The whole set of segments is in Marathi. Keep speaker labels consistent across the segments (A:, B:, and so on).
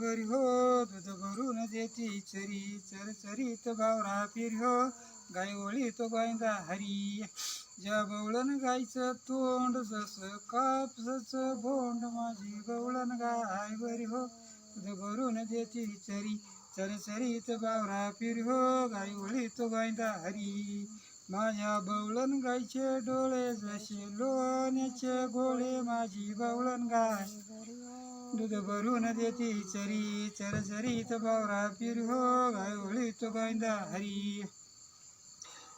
A: बरी हो दूध भरून देती चरी चरचरीत भावरा फिर हो. गाय ओळी तो गोविंदा हरी. ज्या बवळण गायचं तोंड जसं कापसच बोंड माझी बवळण गाय बरी हो. दूध भरून देती चरी चरचरीत बावरा फिर हो. गाय ओळी तो गोविंदा हरी. माझ्या बवळण गायचे डोळे जसे लोण्याचे गोळे माझी बवळण गाय. दूध भरून देती चरी चरचरीत बावरा फिर हो गाय तो गोविंदा हरी.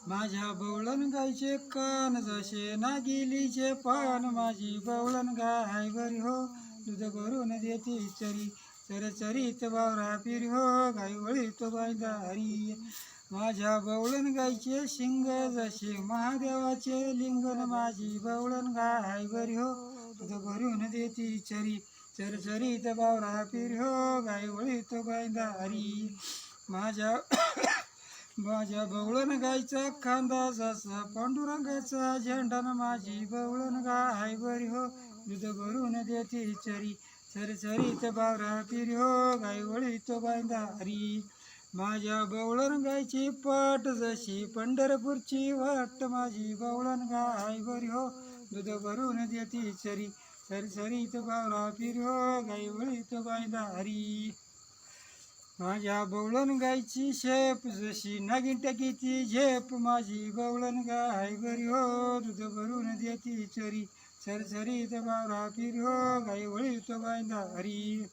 A: माझ्या बवळण गायचे कान जसे नागिलीचे पान माझी बवळण गाय बरी हो. दूध भरून देती चरी चरचरीत बावरा फिर हो गाय तो गोविंदा हरी. माझ्या बवळण गायचे शिंग जसे महादेवाचे लिंगन माझी बवळण गाय बरी हो. दूध भरून देती चरी चरचरीत बावरा पिर्यो गाय वळीत तो हरी. माझ्या माझ्या बवळण गायचा खांदा जसा पांडुरंगाचा झेंडा माझी बवळण गाय बरी हो. दूध भरून देते चरी. चरचरीत बावरा पिर्यो गाय वळीत तो हरी. माझ्या बवळण गायची पाट जशी पंढरपूरची वाट माझी बवळण गाय बरी हो. दूध भरून देते चरी. सरसरी बावरा फिर हो तुकाय दारी हरी. माझ्या बवळण गायची शेप जशी नागिन टाकीची झेप. माझी बवळण गाय बरी हो दूध भरून देती चरी. सरसरी बावरा फिर हो तुकाय दारी हरी.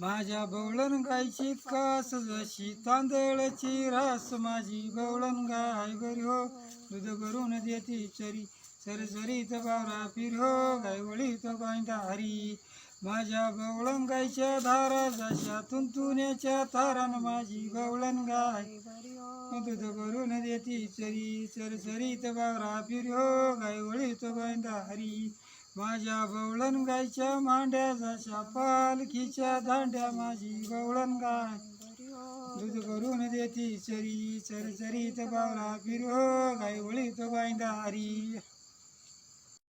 A: माझ्या बवळण गायची कास जशी तांदळाची रास. माझी बवळण गाय बरी हो दूध भरून देती चरी. सरसरीत बावरा फिरो गायवळी तो वळीत हरी माझ्या बवळण गायच्या धारा जशा तुंतुण्याच्या तारान माझी बवळण गाय दूध भरून देती चरी सरसरीत बावरा फिरो गायवळी तो वळीत हरी माझ्या बवळण गायच्या मांड्या जशा पालखीच्या दांड्या माझी बवळण गाय दूध करून देती चरी चरचरीत बावरा फिरो गायवळी तो वळीत हरी